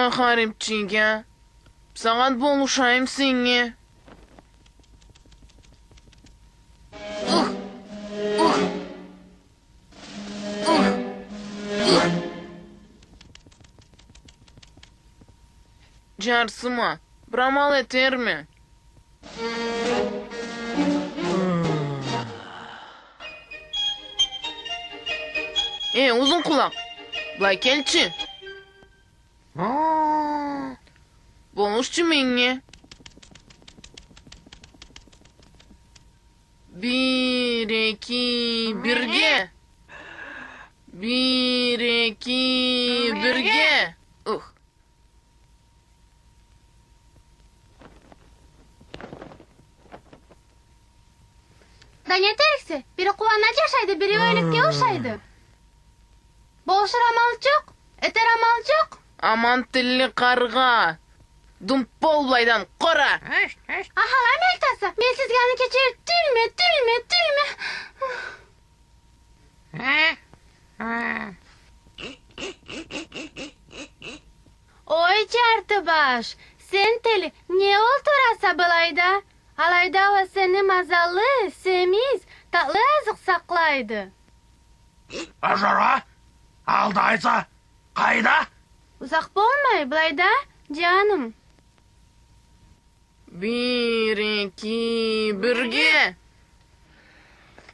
Ма харемчиня, сагат болушаем сине. Carsıma, bramal eter mi? Hmm. e uzun kulak, Black Elçi. O, pomóżcie mnie. Bir, iki, birge. Bir, iki, birge. Uh. Da ne tersi? Biri quvanacaşaydı, biri öylikka o'xshaydi. Boshi ramal аман тілі қарға думпол былайдан қора ахалар мектасы мен сізге аны кечер тілме, тілме. тілме. Ә? Ә? ой баш, сен тілі не тұраса былайда алайда ол сені мазалы семіз татлы азық сақлайды ажара алда айса қайда болмай, болмай, да, жаным. Бір, екі, бірге.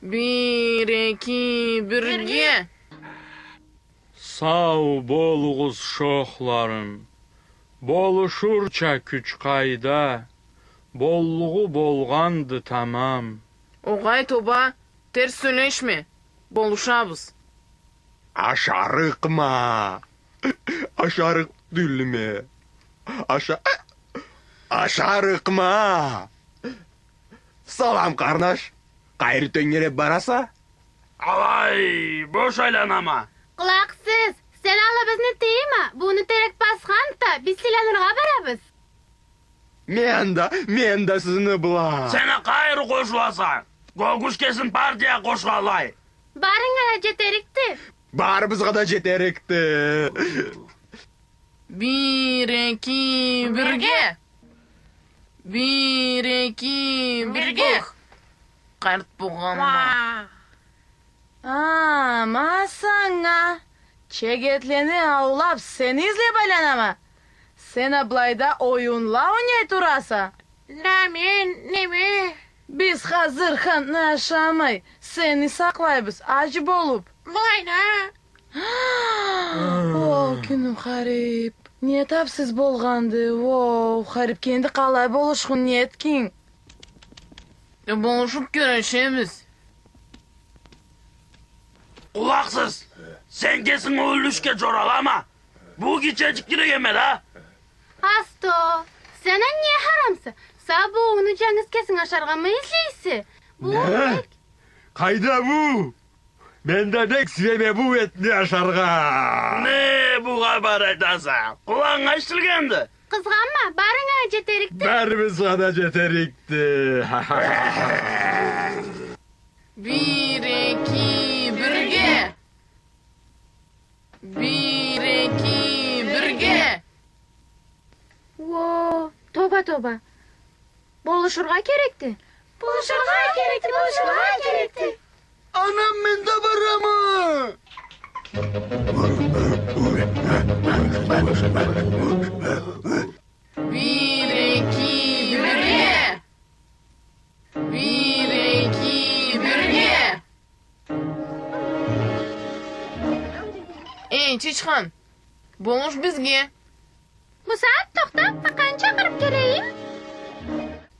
Бір, екі, бірге. Сау болуғыз шоқларым, Болушурча күч қайда, Болуғы болғанды тамам. Оғай тоба, терс сөйлешме, болушабыз. ма! Ашарық дүліме. Аша... ма? Салам, қарнаш. Қайры төңгереп бараса? Алай, бош айланама. Құлақсыз, сен ала бізні тейма, бұны терек та, біз селянырға барабыз. Мен да, мен да сізіні бұла. Сені қайры қошыласа, кесін партия қошқалай. әлі жетерікті, баарыбызга да жетерікті. Бірекі екі, Бірекі бірге. екі, бірге! а масаңа Чегетлені аулап сенізле байлана ма! сен аблайда ойынла ойнай тұраса? да мен неме Біз қазір қантны ашамай, сені сақлайбыз, ажы болып. Майна! О, күнім қарип. не тапсыз болғанды, о, қарип, кенді қалай болышқын не еткен? Болышып көрешеміз. Құлақсыз, сен кесің өлішке жоралама, бұл кетчетік керек емеді, а? Асто, сенің не харамсы? Сабу, оны жаңыз кесің ашарға ма езлейсі? Бұл... Қайда бұ? Менде дек сіреме бұ етіне ашарға. Не бұға бар айтаса? Құлаң ашылғанды? Қызғанма, барыңа жетерікті. Бәріміз ғана жетерікті. Бір, екі, бірге. Бір, екі, бірге. О, тоба-тоба болушурга керекти болушурга керекти болушурга керекти анам мен да барамы бир бірге бирге бир эки бирге эй чичхан болуш бизге мусат токтоп акан чакырып келейин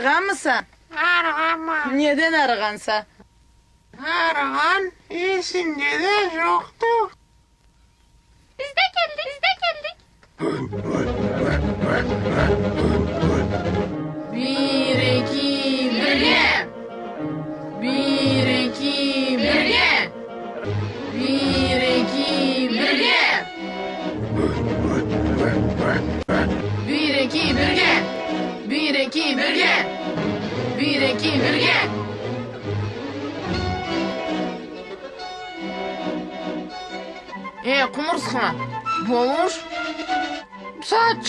Арығамыса? ма? Неден арығанса? Арыған есінде де жоқты. iki, bölge. Bir, iki, bölge. E, ee, kumurska. Bu olur. Saat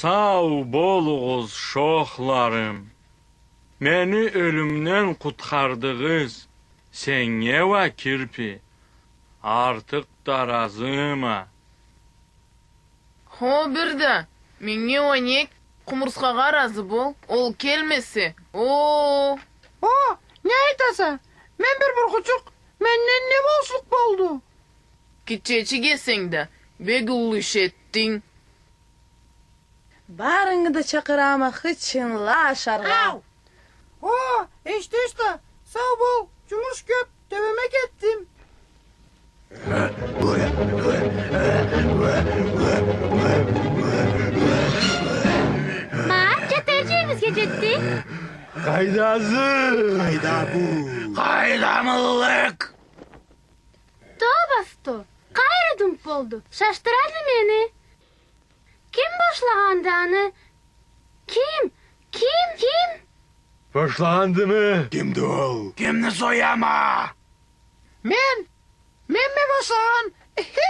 сау болуғыз шоқларым мені өлімнен құтқардығыз сенге ва кірпі артық даразыма. разыма хо бірді менге онек құмырсқаға разы бол ол келмесе о о не айтасың мен бір бұрқұчық меннен не болшылық болды кичечи кесеңді бегулуш еттің баарыңдды чакырам хычынла шарга о эште да сау бол жумуш көп төбөмө кеттим жетер жерибизге жетти кайдасы кайда бу кайда лык тобасто кайра дум болду шаштырады мени Kim başlandı anı? Kim? Kim? Kim? Başlandı mı? Kimdi o? Kimdi soyama? Men. Men mi boşlahan?